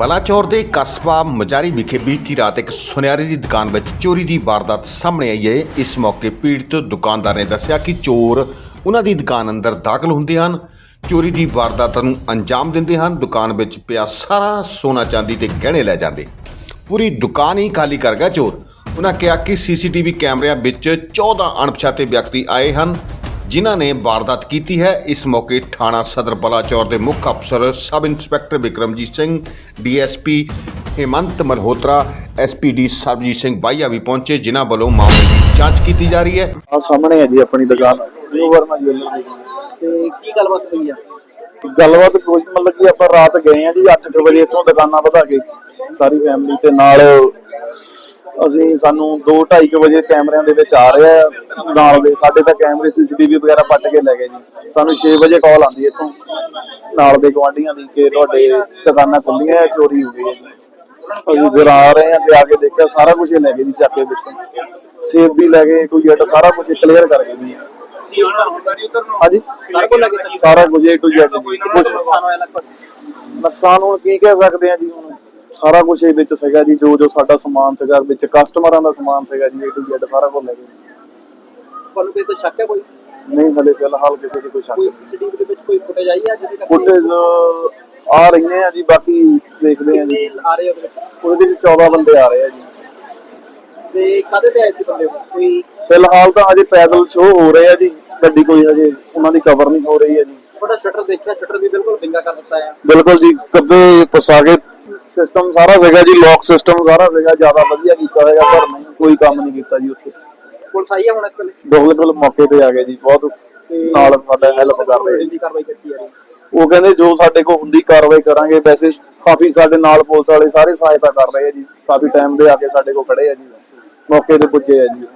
ਬਲਾਚੌਰ ਦੇ ਕਸਬਾ ਮਜਾਰੀ ਵਿਖੇ ਬੀਤੀ ਰਾਤ ਇੱਕ ਸੁਨਿਆਰੇ ਦੀ ਦੁਕਾਨ ਵਿੱਚ ਚੋਰੀ ਦੀ ਵਾਰਦਾਤ ਸਾਹਮਣੇ ਆਈ ਹੈ। ਇਸ ਮੌਕੇ ਪੀੜਤ ਦੁਕਾਨਦਾਰ ਨੇ ਦੱਸਿਆ ਕਿ ਚੋਰ ਉਹਨਾਂ ਦੀ ਦੁਕਾਨ ਅੰਦਰ ਦਾਖਲ ਹੁੰਦੇ ਹਨ। ਚੋਰੀ ਦੀ ਵਾਰਦਾਤ ਨੂੰ ਅੰਜਾਮ ਦਿੰਦੇ ਹਨ। ਦੁਕਾਨ ਵਿੱਚ ਪਿਆ ਸਾਰਾ ਸੋਨਾ ਚਾਂਦੀ ਤੇ ਗਹਿਣੇ ਲੈ ਜਾਂਦੇ। ਪੂਰੀ ਦੁਕਾਨ ਹੀ ਖਾਲੀ ਕਰ ਗਿਆ ਚੋਰ। ਉਹਨਾਂ ਕਿਹਾ ਕਿ ਸੀਸੀਟੀਵੀ ਕੈਮਰਿਆਂ ਵਿੱਚ 14 ਅਣਪਛਾਤੇ ਵਿਅਕਤੀ ਆਏ ਹਨ। ਜਿਨ੍ਹਾਂ ਨੇ ਵਾਰਦਾਤ ਕੀਤੀ ਹੈ ਇਸ ਮੌਕੇ ਥਾਣਾ ਸਦਰ ਬਲਾਚੌਰ ਦੇ ਮੁੱਖ ਅਫਸਰ sub inspector Vikramjit Singh DSP Hemant Malhotra SPD Sarabjit Singh ਬਾਈਆ ਵੀ ਪਹੁੰਚੇ ਜਿਨ੍ਹਾਂ ਵੱਲੋਂ ਮਾਮਲੇ ਦੀ ਜਾਂਚ ਕੀਤੀ ਜਾ ਰਹੀ ਹੈ। ਆ ਸਾਹਮਣੇ ਹੈ ਜੀ ਆਪਣੀ ਦੁਕਾਨ। ਨਿਊ ਵਰਮਾ ਜੁਐਲਰ ਦੀ ਤੇ ਕੀ ਗੱਲਬਾਤ ਹੋਈ ਆ? ਗੱਲਬਾਤ ਕੋਈ ਮਤਲਬ ਕਿ ਆਪਾਂ ਰਾਤ ਗਏ ਆ ਜੀ 8 ਵਜੇ ਇੱਥੋਂ ਦੁਕਾਨਾਂ ਵਧਾ ਕੇ ਸਾਰੀ ਫੈਮਿਲੀ ਤੇ ਨਾਲ ਅਸੀਂ ਸਾਨੂੰ 2:30 ਵਜੇ ਕੈਮਰਿਆਂ ਦੇ ਵਿੱਚ ਆ ਰਿਹਾ ਨਾਲ ਦੇ ਸਾਡੇ ਤਾਂ ਕੈਮਰੇ ਸੀਸੀਟੀਵੀ ਵਗੈਰਾ ਪੱਟ ਕੇ ਲੈ ਗਏ ਜੀ। ਸਾਨੂੰ 6 ਵਜੇ ਕਾਲ ਆਂਦੀ ਇੱਥੋਂ ਨਾਲ ਦੇ ਗਵਾਂਢੀਆਂ ਦੀ ਕਿ ਤੁਹਾਡੇ ਦੁਕਾਨਾਂ ਖੁੱਲੀਆਂ ਚੋਰੀ ਹੋ ਗਈ ਹੈ ਅਸੀਂ ਫਿਰ ਆ ਰਹੇ ਆ ਤੇ ਆ ਕੇ ਦੇਖਿਆ ਸਾਰਾ ਕੁਝ ਲੈ ਗਏ ਜੀ ਚੱਕ ਕੇ ਵਿੱਚੋਂ ਸੇਬ ਵੀ ਲੈ ਗਏ ਕੋਈ ਜੱਟ ਸਾਰਾ ਕੁਝ ਕਲੀਅਰ ਕਰ ਗਏ ਜੀ। ਹਾਂਜੀ? ਸਾਰੇ ਕੁਝ ਏ ਟੂ ਜ਼ੈਡ ਜੀ ਕੁਝ ਨੁਕਸਾਨ ਹੁਣ ਕੀ ਕਹਿ ਸਕਦੇ ਆ ਜੀ ਹੁਣ? ਸਾਰਾ ਕੁਝ ਇਹ ਵਿੱਚ ਸੀਗਾ ਜੀ ਜੋ ਜੋ ਸਾਡਾ ਸਮਾਨ ਸੀਗਾ ਵਿੱਚ ਕਸਟਮਰਾਂ ਦਾ ਸਮਾਨ ਸੀਗਾ ਜੀ ਏ ਟੂ ਜ਼ੈਡ ਸਾਰਾ ਕੁਝ ਲੈ ਗਏ ਤੁਹਾਨੂੰ ਕੋਈ ਤਾਂ ਸ਼ੱਕ ਹੈ ਕੋਈ? ਨਹੀਂ ਹਲੇ ਫਿਲਹਾਲ ਕਿਸੇ ਦੀ ਕੋਈ ਸ਼ੱਕ ਕੋਈ ਨਹੀਂ। ਸੀਸੀਟੀਵੀ ਦੇ ਵਿੱਚ ਕੋਈ ਫੁਟੇਜ ਆਈ ਹੈ ਜਿਹਦੇ ਕਰਕੇ ਫੁਟੇਜ ਆ ਰਹੀਆਂ ਆ ਜੀ ਬਾਕੀ ਦੇਖਦੇ ਆ ਜੀ। ਆ ਰਹੇ ਉਹਦੇ ਵਿੱਚ? ਉਹਦੇ ਵਿੱਚ 14 ਬੰਦੇ ਆ ਰਹੇ ਆ ਜੀ। ਤੇ ਕਾਦੇ ਤੇ ਆਏ ਸੀ ਬੰਦੇ? ਕੋਈ ਫਿਲਹਾਲ ਤਾਂ ਅਜੇ ਪੈਦਲ ਸ਼ੋਅ ਹੋ ਰਹੇ ਆ ਜੀ ਗੱਡੀ ਕੋਈ ਹਜੇ ਉਹਨਾਂ ਦੀ ਕਵਰ ਨਹੀਂ ਹੋ ਰਹੀ ਹੈ ਜੀ। ਤੁਹਾਡਾ ਸ਼ਟਰ ਦੇਖਿਆ ਸ਼ਟਰ ਵੀ ਬਿਲਕੁਲ ਵਿੰਗਾ ਕਰ ਦਿੱਤਾ ਹੈ ਬਿਲਕੁਲ ਜੀ ਕੱਬੇ ਪਸਾ ਕੇ ਸਿਸਟਮ ਸਾਰਾ ਸੀਗਾ ਜੀ ਲੌਕ ਸਿਸਟਮ ਸਾਰਾ ਸੀਗਾ ਜ਼ਿਆਦਾ ਵਧੀਆ ਕੀਤਾ ਹੈਗਾ ਪਰ ਨਹੀਂ ਕੋਈ ਕੰਮ ਨਹੀਂ ਕੀਤਾ ਜੀ ਉੱਥੇ। ਪੁਲਿਸ ਆਈ ਹੈ ਹੁਣ ਇਸ ਵੇਲੇ? ਬਿਲਕੁਲ ਮੌਕੇ ਤੇ ਆ ਗਏ ਜੀ ਬਹੁਤ ਨਾਲ ਸਾਡਾ ਹੈਲਪ ਕਰ ਰਹੇ ਜੀ। ਕਾਰਵਾਈ ਕੀਤੀ ਜਾ ਰਹੀ ਉਹ ਕਹਿੰਦੇ ਜੋ ਸਾਡੇ ਕੋਲ ਹੁੰਦੀ ਕਾਰਵਾਈ ਕਰਾਂਗੇ ਵੈਸੇ ਕਾਫੀ ਸਾਡੇ ਨਾਲ ਪੁਲਿਸ ਵਾਲੇ ਸਾਰੇ ਸਹਾਇਤਾ ਕਰ ਰਹੇ ਆ ਜੀ ਕਾਫੀ ਟਾਈਮ ਦੇ ਆ ਕੇ ਸਾਡੇ ਕੋਲ ਖੜੇ ਆ ਜੀ ਮੌਕੇ ਤੇ ਪੁੱਜੇ ਆ ਜੀ।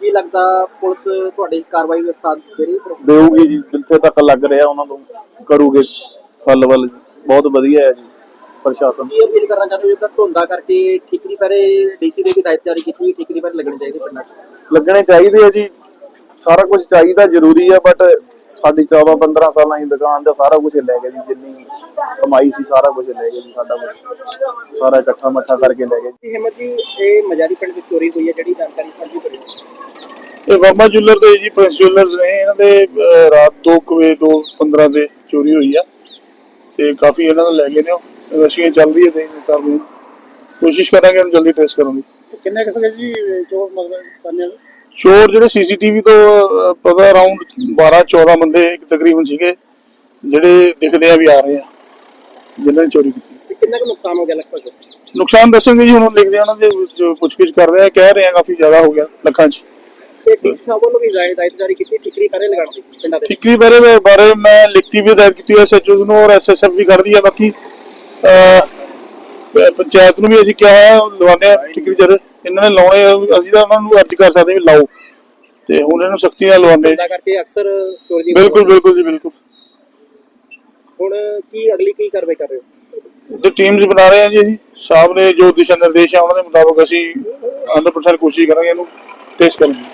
ਕੀ ਲੱਗਦਾ ਪੁਲਿਸ ਤੁਹਾਡੀ ਕਾਰਵਾਈ ਵਿੱਚ ਸਾਥ ਦੇ ਰਹੀ ਦੇਊਗੀ ਜੀ ਜਿੱਥੇ ਤੱਕ ਲੱਗ ਰਿਹਾ ਉਹਨਾਂ ਨੂੰ ਕਰੂਗੇ ਹੱਲ ਵੱਲ। ਬਹੁਤ ਵਧੀਆ ਹੈ ਜੀ। ਪ੍ਰਸ਼ਾਸਨ। ਕੀ ਅਪੀਲ ਕਰਨਾ ਚਾਹੁੰਦੇ ਹੋ? ਜੇਕਰ ਧੁੰਦਾ ਕਰਕੇ ਠੀਕਰੀ ਪਹਿਰੇ ਡੀਸੀ ਦੇ ਵੀ ਹਦਾਇਤ ਜਾਰੀ ਕੀਤੀ ਠੀਕਰੀ ਪਹਿਰੇ ਲੱਗਣੇ ਚਾਹੀਦੇ ਪਿੰਡਾਂ 'ਚ। ਲੱਗਣੇ ਚਾਹੀਦੇ ਆ ਜੀ। ਸਾਰਾ ਕੁਝ ਚਾਹੀਦਾ ਜ਼ਰੂਰੀ ਆ ਬਟ ਸਾਡੀ 14 15 ਸਾਲਾਂ ਦੀ ਦੁਕਾਨ ਦਾ ਸਾਰਾ ਕੁਝ ਲੈ ਗਏ ਜੀ। ਜਿੰਨੀ ਕਮਾਈ ਸੀ ਸਾਰਾ ਕੁਝ ਲੈ ਗਏ ਜੀ ਸਾਡਾ ਕੁਝ। ਸਾਰਾ ਇਕੱਠਾ ਮੱਠਾ ਕਰਕੇ ਲੈ ਗਏ ਜੀ। ਹਿੰਮਤ ਜੀ ਇਹ ਮਜਾਰੀ ਪਿੰਡ ਵਿੱਚ ਚੋਰੀ ਹੋਈ ਹੈ ਜਿਹੜੀ ਜਾਣਕਾਰੀ ਸਾਂਝੀ ਕਰੀ ਇਹ ਵਰਮਾ ਜੁਐਲਰ ਦੇ ਜੀ ਪ੍ਰਿੰਸ ਜੁਐਲਰਸ ਨੇ ਇਹਨਾਂ ਦੇ ਰਾਤ 2 ਵਜੇ 2:15 ਤੇ ਚੋਰੀ ਹੋਈ ਆ। ਤੇ ਕਾਫੀ ਇਹਨਾਂ ਦਾ ਲੈ ਗਏ ਨੇ ਉਹ। ਰਸ਼ੀਆਂ ਚੱਲ ਰਹੀ ਹੈ ਤੇ ਕਰ ਰਹੇ। ਕੋਸ਼ਿਸ਼ ਕਰਾਂਗੇ ਇਹਨੂੰ ਜਲਦੀ ਟ੍ਰੇਸ ਕਰਨ ਦੀ। ਕਿੰਨੇ ਕਿਸਮ ਜੀ ਚੋਰ ਮਤਲਬ ਕਰਨੇ ਚੋਰ ਜਿਹੜੇ ਸੀਸੀਟੀਵੀ ਤੋਂ ਪਤਾ ਅਰਾਊਂਡ 12 14 ਬੰਦੇ ਇੱਕ ਤਕਰੀਬਨ ਸੀਗੇ ਜਿਹੜੇ ਦਿਖਦੇ ਆ ਵੀ ਆ ਰਹੇ ਆ ਜਿਨ੍ਹਾਂ ਨੇ ਚੋਰੀ ਕੀਤੀ। ਕਿੰਨਾ ਕੁ ਨੁਕਸਾਨ ਹੋ ਗਿਆ ਲਗਭਗ? ਨੁਕਸਾਨ ਦੱਸਣਗੇ ਜੀ ਹੁਣ ਲਿਖਦੇ ਆ ਉਹਨਾਂ ਦੇ ਪੁੱਛਗਿੱਛ ਕਰਦੇ ਆ ਕਹਿ ਰਹੇ ਆ ਕਾਫੀ ਜ਼ਿਆਦਾ ਹੋ ਗਿਆ ਲੱਖਾਂ 'ਚ। ਠੀਕਰੀ ਬਾਰੇ ਬਾਰੇ ਮੈਂ ਲਿਖਤੀ ਵੀ ਹਦਾਇਤ ਕੀਤੀ ਹੈ ਸੱਚੋ ਨੂੰ ਔਰ ਐਸਐਸਐਫ ਵੀ ਕਰਦੀ ਹੈ ਬਾਕੀ ਪੰਚਾਇਤ ਨੂੰ ਵੀ ਅਸੀਂ ਕਿਹਾ ਹੈ ਲਵਾਉਂਦੇ ਆ ਠੀਕਰੀ ਜਰ ਇਹਨਾਂ ਨੇ ਲਾਉਣੇ ਅਸੀਂ ਤਾਂ ਉਹਨਾਂ ਨੂੰ ਅਰਜ਼ ਕਰ ਸਕਦੇ ਵੀ ਲਾਓ। ਤੇ ਹੁਣ ਇਹਨਾਂ ਨੂੰ ਸਖਤੀ ਨਾਲ ਲਵਾਉਂਦੇ ਧੁੰਦਾ ਕਰਕੇ ਅਕਸਰ ਚੋਰੀ ਦੀ ਬਿਲਕੁਲ ਬਿਲਕੁਲ ਜੀ ਬਿਲਕੁਲ। ਹੁਣ ਕੀ ਅਗਲੀ ਕੀ ਕਾਰਵਾਈ ਕਰ ਰਹੇ ਹੋ? ਤੇ ਟੀਮਸ ਬਣਾ ਰਹੇ ਆ ਜੀ ਅਸੀਂ ਸਾਹਿਬ ਨੇ ਜੋ ਦਿਸ਼ਾ ਨਿਰਦੇਸ਼ ਆ ਉਹਨਾਂ ਦੇ ਮੁਤਾਬਕ ਅਸੀਂ 100% ਕੋਸ਼ਿਸ਼ ਕਰਾਂਗੇ ਇਹਨੂੰ ਟੈਸਟ ਕਰਨ ਦੀ